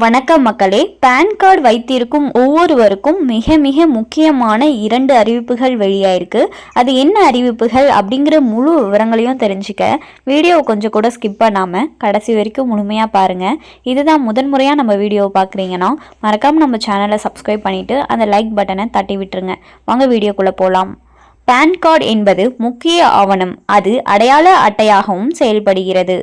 வணக்கம் மக்களே. Pan card வைத்திருக்கும் ஒவ்வொருவருக்கும் மிக மிக முக்கியமான இரண்டு அறிவிப்புகள் வெளியாயிருக்கு. அது என்ன அறிவிப்புகள் அப்படிங்கிற முழு விவரங்களையும் தெரிஞ்சுக்க வீடியோவை கொஞ்சம் கூட ஸ்கிப் பண்ணாமல் கடைசி வரைக்கும் முழுமையாக பாருங்கள் இதுதான் முதன்முறையாக நம்ம வீடியோவை பார்க்குறீங்கன்னா மறக்காமல் நம்ம சேனலை சப்ஸ்கிரைப் பண்ணிவிட்டு அந்த லைக் பட்டனை தட்டி விட்டுருங்க. வாங்க வீடியோக்குள்ளே போகலாம் பான் கார்டு என்பது முக்கிய ஆவணம். அது அடையாள அட்டையாகவும் செயல்படுகிறது.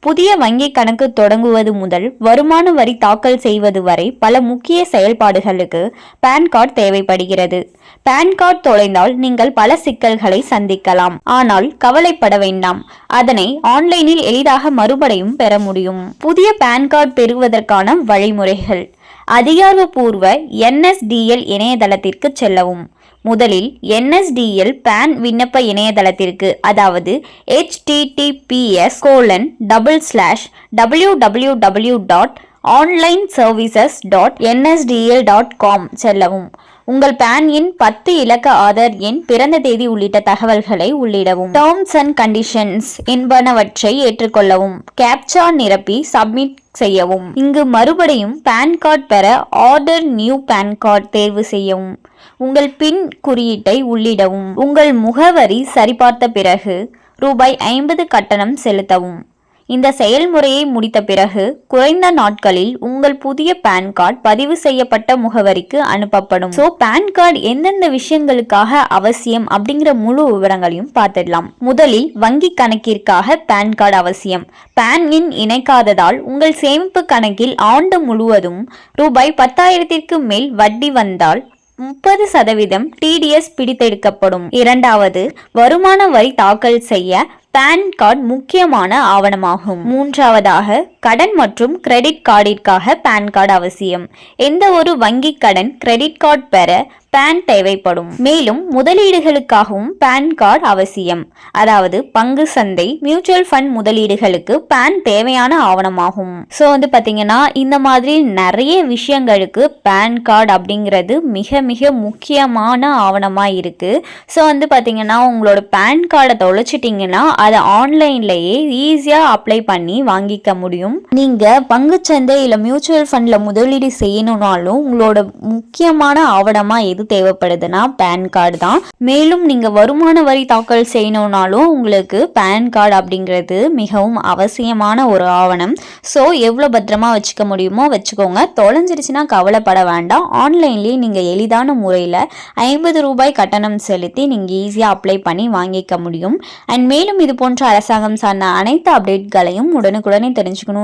புதிய வங்கி கணக்கு தொடங்குவது முதல் வருமான வரி தாக்கல் செய்வது வரை பல முக்கிய செயல்பாடுகளுக்கு பான் கார்டு தேவைப்படுகிறது. பான் கார்டு தொலைந்தால் நீங்கள் பல சிக்கல்களை சந்திக்கலாம். ஆனால் கவலைப்பட வேண்டாம். அதனை ஆன்லைனில் எளிதாக மறுபடியும் பெற முடியும். புதிய பான் கார்டு பெறுவதற்கான வழிமுறைகள். அதிகாரப்பூர்வ என்எஸ்டிஎல் இணையதளத்திற்கு செல்லவும். முதலில் என்எஸ்டிஎல் பேன் விண்ணப்ப இணையதளத்திற்கு அதாவது HTTPS colon double slash W W W dot online services dot NSDL dot com செல்லவும். உங்கள் பேன் எண் பத்து இலக்க ஆதார் எண் பிறந்த தேதி உள்ளிட்ட தகவல்களை உள்ளிடவும். டேர்ம்ஸ் அண்ட் கண்டிஷன்ஸ் என்பனவற்றை ஏற்றுக்கொள்ளவும். கேப்சா நிரப்பி சப்மிட் செய்யவும். இங்கு மறுபடியும் பான் கார்டு பெற ஆர்டர் நியூ பான் கார்டு தேர்வு செய்யவும். உங்கள் பின் குறியீட்டை உள்ளிடவும். உங்கள் முகவரி சரிபார்த்த பிறகு ரூபாய் ஐம்பது கட்டணம் செலுத்தவும். இந்த செயல்முறையை முடித்த பிறகு குறைந்த நாட்களில் உங்கள் புதிய பான் கார்டு பதிவு செய்யப்பட்ட முகவரிக்கு அனுப்பப்படும். ஸோ பான் கார்டு எந்தெந்த விஷயங்களுக்காக அவசியம் அப்படிங்கிற முழு விவரங்களையும் பார்த்துடலாம். முதலில் வங்கி கணக்கிற்காக பான் கார்டு அவசியம். பான் எண் இணைக்காததால் உங்கள் சேமிப்பு கணக்கில் ஆண்டு முழுவதும் ரூபாய் பத்தாயிரத்திற்கு மேல் வட்டி வந்தால் முப்பது சதவீதம் டிடிஎஸ் பிடித்தெடுக்கப்படும். இரண்டாவது வருமான வரி தாக்கல் செய்ய பான் கார்டு முக்கியமான ஆவணமாகும். மூன்றாவதாக கடன் மற்றும் கிரெடிட் கார்டிற்காக பான் கார்டு அவசியம். எந்த ஒரு வங்கி கடன் கிரெடிட் கார்டு பெற பேன் தேவைப்படும். மேலும் முதலீடுகளுக்காகவும் பேன் கார்டு அவசியம். அதாவது பங்கு சந்தை மியூச்சுவல் ஃபண்ட் முதலீடுகளுக்கு பேன் தேவையான ஆவணமாகும். ஸோ வந்து பார்த்தீங்கன்னா இந்த மாதிரி நிறைய விஷயங்களுக்கு பேன் கார்டு அப்படிங்கிறது மிக மிக முக்கியமான ஆவணமாக இருக்குது ஸோ வந்து பார்த்தீங்கன்னா உங்களோட பேன் கார்டை தொலைச்சிட்டிங்கன்னா அதை ஆன்லைன்லேயே ஈஸியாக அப்ளை பண்ணி வாங்கிக்க முடியும். நீங்கள் பங்குச்சந்தை இல்ல மியூச்சுவல் ஃபண்டில் முதலீடு செய்யணும்னாலும் உங்களோட முக்கியமான ஆவணமாக எது தேவைப்படுதுன்னா பேன் கார்டு தான். மேலும் நீங்க வருமான வரி தாக்கல் செய்யணும்னாலும் உங்களுக்கு பேன் கார்டு அப்படிங்கிறது மிகவும் அவசியமான ஒரு ஆவணம். ஸோ எவ்வளோ பத்திரமா வச்சுக்க முடியுமோ வச்சுக்கோங்க. தொலைஞ்சிருச்சுன்னா கவலைப்பட வேண்டாம். ஆன்லைன்லேயே நீங்கள் எளிதான முறையில் ஐம்பது ரூபாய் கட்டணம் செலுத்தி நீங்கள் ஈஸியாக அப்ளை பண்ணி வாங்கிக்க முடியும். அண்ட் மேலும் இது போன்ற அரசாங்கம் சார்ந்த அனைத்து அப்டேட்களையும் உடனுக்குடனே தெரிஞ்சுக்கணும்